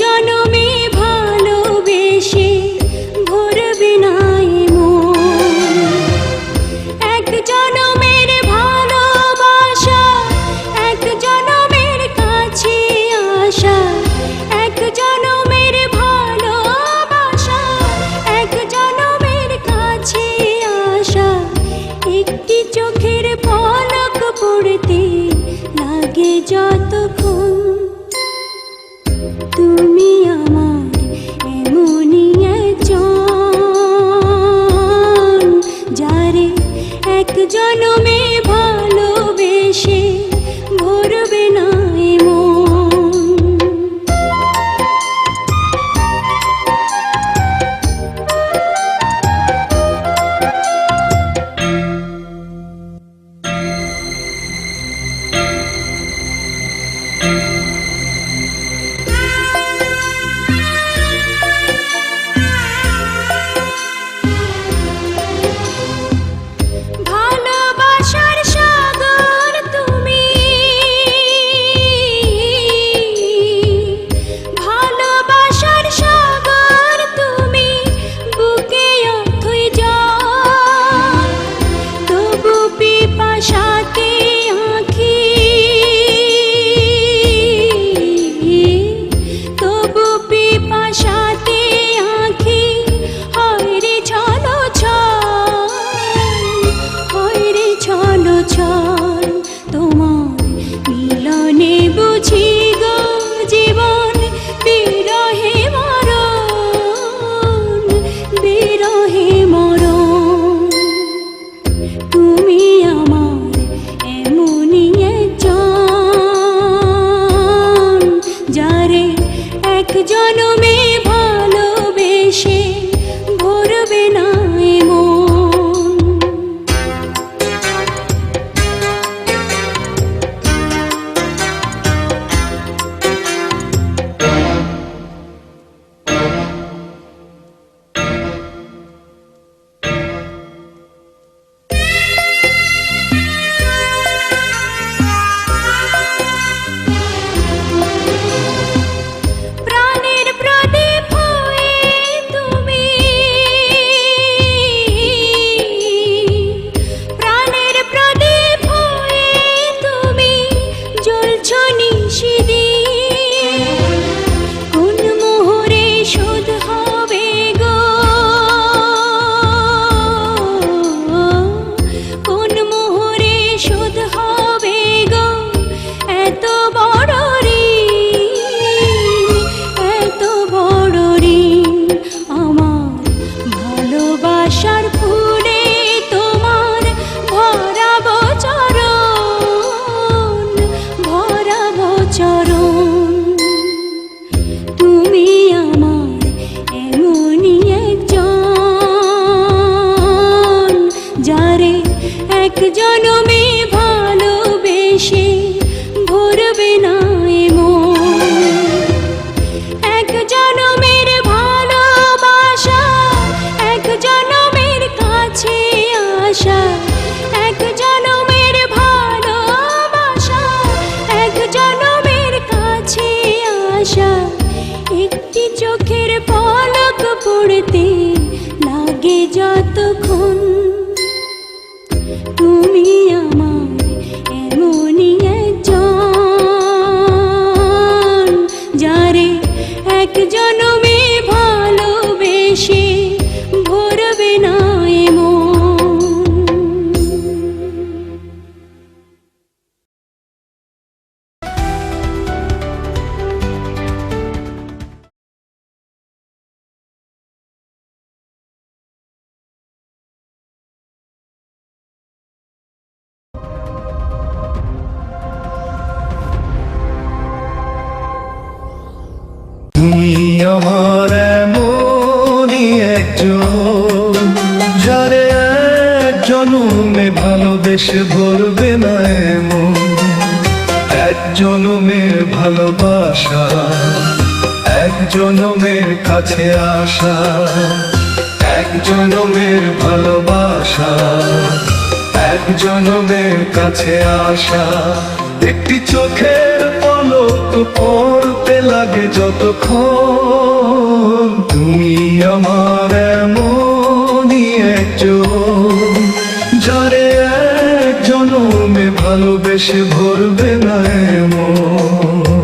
জনম হবে না পলক পড়তে লাগে যতক্ষণ। তুমি ভালোবেসে ভরবে না এমন। এক জনমের ভালোবাসা, এক জনমের কাছে আসা, এক জনমের ভালোবাসা, এক জনমের কাছে আসা। একটি চোখের পলক পড়তে লাগে যতক্ষণ তুমি আমার এমনই ভালোবেসে ভরবে না এমন।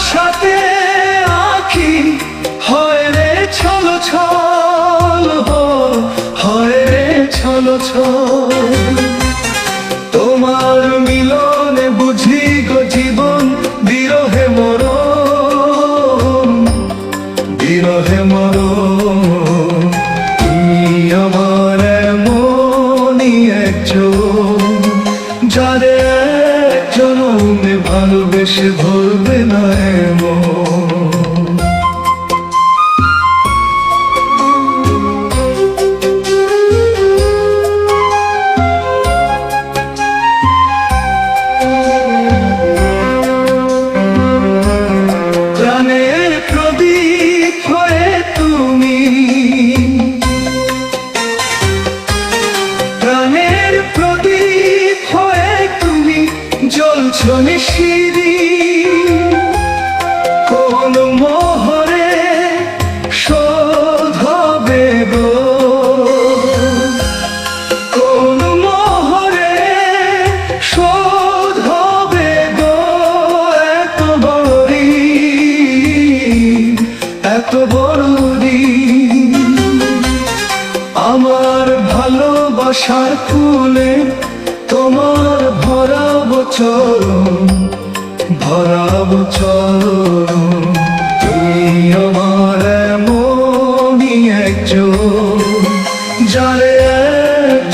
পিপাসাতে আখি হয় রে ছল ছল হয় রে ছল তোমার মিলনে বুঝি গো জীবন, বিরহে মর বিরহে মর তুমি আমার এমনই একজন এক জনমে ভালোবেসে ভরবে ভালোবাসার ফুলে তোমার ভরাবো চরণ ভরাবো চরণ তুমি আমার এমনই একজন, যারে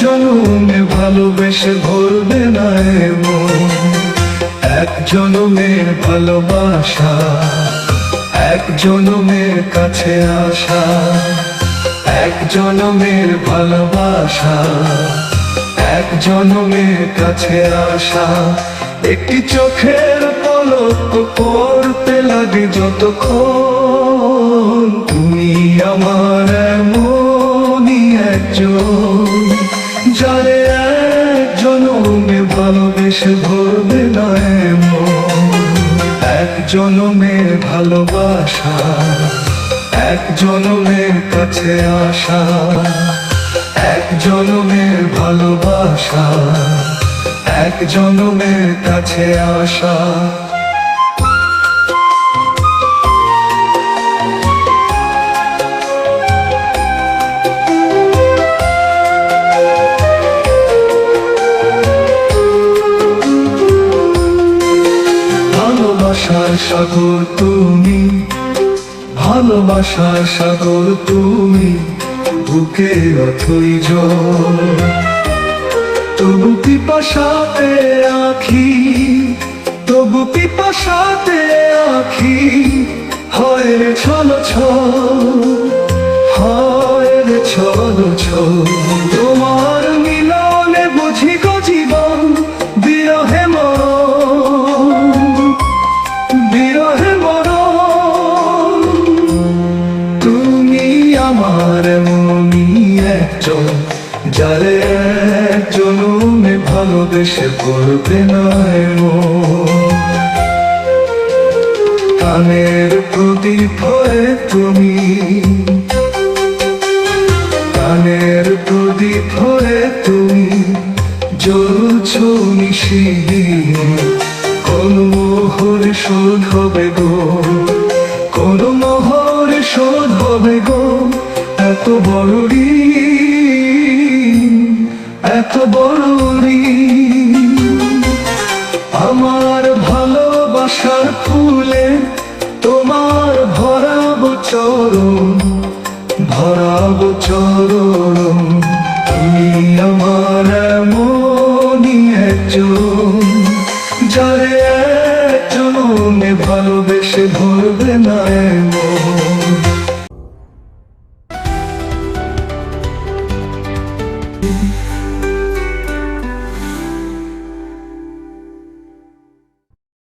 জনমে ভালোবেসে ভরবে না এমন। এক ভালোবাসা এক জনমের কাছে আসা। এক জনমের ভালোবাসা এক জনমের কাছে আসা একটি চোখের পলক পড়তে লাগে যতক্ষণ। তুমি আমার এমনই একজন, যারে এক জনমে ভালোবেসে ভরবে না এমন। এক জনমের ভালোবাসা এক জনমের কাছে আসা এক জনমের ভালোবাসা এক জনমের কাছে আসা। ভালোবাসার সাগর তুমি ভালোবাসার সাগর তুমি, বুকে অথই জল। তবু পিপাসাতে আখি, তবু পিপাসাতে আখি, হয় রে ছল ছল হয় রে ছল ছল ভালোবেসে পড়বে না কানের প্রদীপ হয়ে তুমি। কানের প্রদীপ হয়ে তুমি। জ্বলছ নিশিদিন কোন মোহর শোধ হবে গো। কোন মোহর শোধ হবে গো। এত বড় এত বড় ঋণ। ফুলে তোমার ভরাব চরণ ভরাব চরণ তুমি আমার মনি একজন, যারে একজন ভালোবেসে ভরবে না।